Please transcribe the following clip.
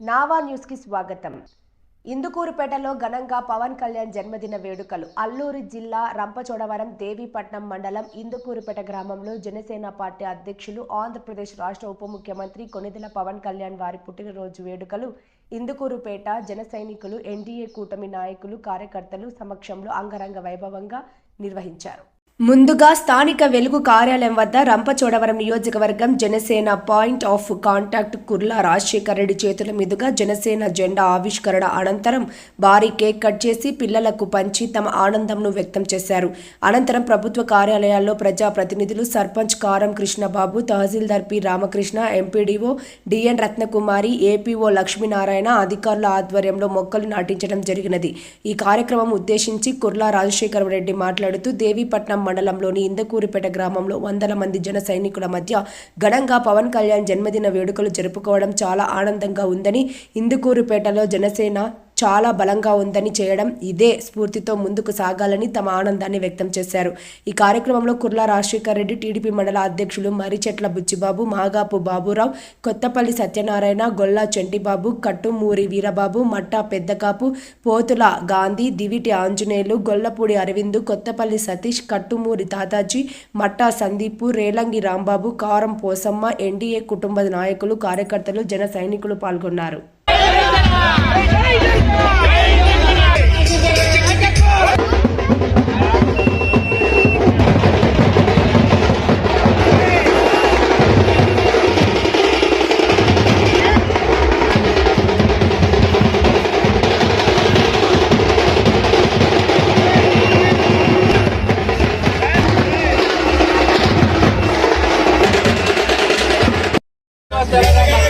నావా న్యూస్కి స్వాగతం. ఇందుకూరుపేటలో ఘనంగా పవన్ కళ్యాణ్ జన్మదిన వేడుకలు. అల్లూరు జిల్లా రంపచోడవరం దేవీపట్నం మండలం ఇందుకూరుపేట గ్రామంలో జనసేన పార్టీ అధ్యక్షులు ఆంధ్రప్రదేశ్ రాష్ట్ర ఉప ముఖ్యమంత్రి కొనిదెల పవన్ కళ్యాణ్ వారి పుట్టినరోజు వేడుకలు. ఇందుకూరుపేట జన సైనికులు ఎన్డీఏ కూటమి నాయకులు కార్యకర్తలు సమక్షంలో అంగరంగ వైభవంగా నిర్వహించారు. ముందుగా స్థానిక వెలుగు కార్యాలయం వద్ద రంపచోడవరం నియోజకవర్గం Janasena point of contact Kurla Rajasekhar Reddy చేతుల మీదుగా జనసేన జెండా ఆవిష్కరణ అనంతరం భారీ కేక్ కట్ చేసి పిల్లలకు పంచి తమ ఆనందంను వ్యక్తం చేశారు. అనంతరం ప్రభుత్వ కార్యాలయాల్లో ప్రజాప్రతినిధులు sarpanch Karam Krishnababu tahsildar P Ramakrishna MPDO DN Ratnakumari APO Lakshminarayana అధికారుల ఆధ్వర్యంలో మొక్కలు నాటించడం జరిగినది. ఈ కార్యక్రమం ఉద్దేశించి కుర్లా రాజశేఖర రెడ్డి మాట్లాడుతూ దేవీపట్నం మండలంలోని ఇందకూరిపేట గ్రామంలో వందల మంది జన సైనికుల మధ్య ఘనంగా పవన్ కళ్యాణ్ జన్మదిన వేడుకలు జరుపుకోవడం చాలా ఆనందంగా ఉందని ఇందుకూరుపేటలో జనసేన చాలా బలంగా ఉందని చేయడం ఇదే స్ఫూర్తితో ముందుకు సాగాలని తమ ఆనందాన్ని వ్యక్తం చేశారు. ఈ కార్యక్రమంలో కుర్లా రాజశేఖర్ రెడ్డి టీడీపీ మండల అధ్యక్షులు మరిచెట్ల బుచ్చిబాబు మాగాపు బాబురావు కొత్తపల్లి సత్యనారాయణ గొల్లా చెంటిబాబు కట్టుమూరి వీరబాబు మట్టా పెద్దకాపు పోతుల గాంధీ దివిటి ఆంజనేయులు గొల్లపూడి అరవిందు కొత్తపల్లి సతీష్ కట్టుమూరి తాతాజీ మట్టా సందీపు రేలంగి రాంబాబు కారం పోసమ్మ ఎన్డీఏ కుటుంబ నాయకులు కార్యకర్తలు జన సైనికులు పాల్గొన్నారు. Gracias.